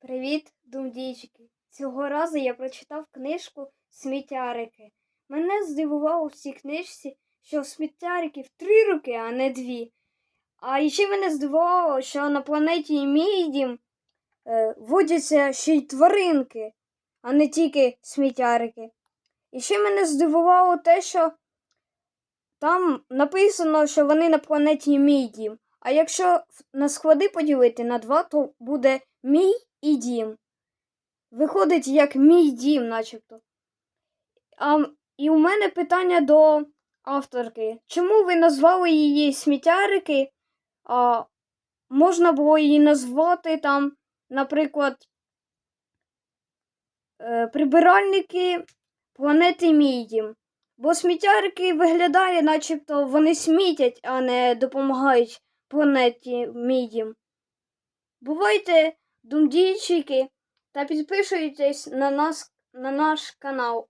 Привіт, думдійчики! Цього разу я прочитав книжку Сміттярики. Мене здивувало в цій книжці, що в сміттяриків три руки, а не дві. А ще мене здивувало, що на планеті Мідім е, водяться ще й тваринки, а не тільки сміттярики. І ще мене здивувало те, що там написано, що вони на планеті Мідім. А якщо на склади поділити на два, то буде мій і дім. Виходить, як мій дім, начебто. А, і у мене питання до авторки. Чому ви назвали її сміттярики? А, можна було її назвати там, наприклад, е, прибиральники планети Мідім. Бо сміттярики виглядає, начебто вони смітять, а не допомагають планеті Мідім. Бувайте, думдійчики, та підписуйтесь на нас на наш канал.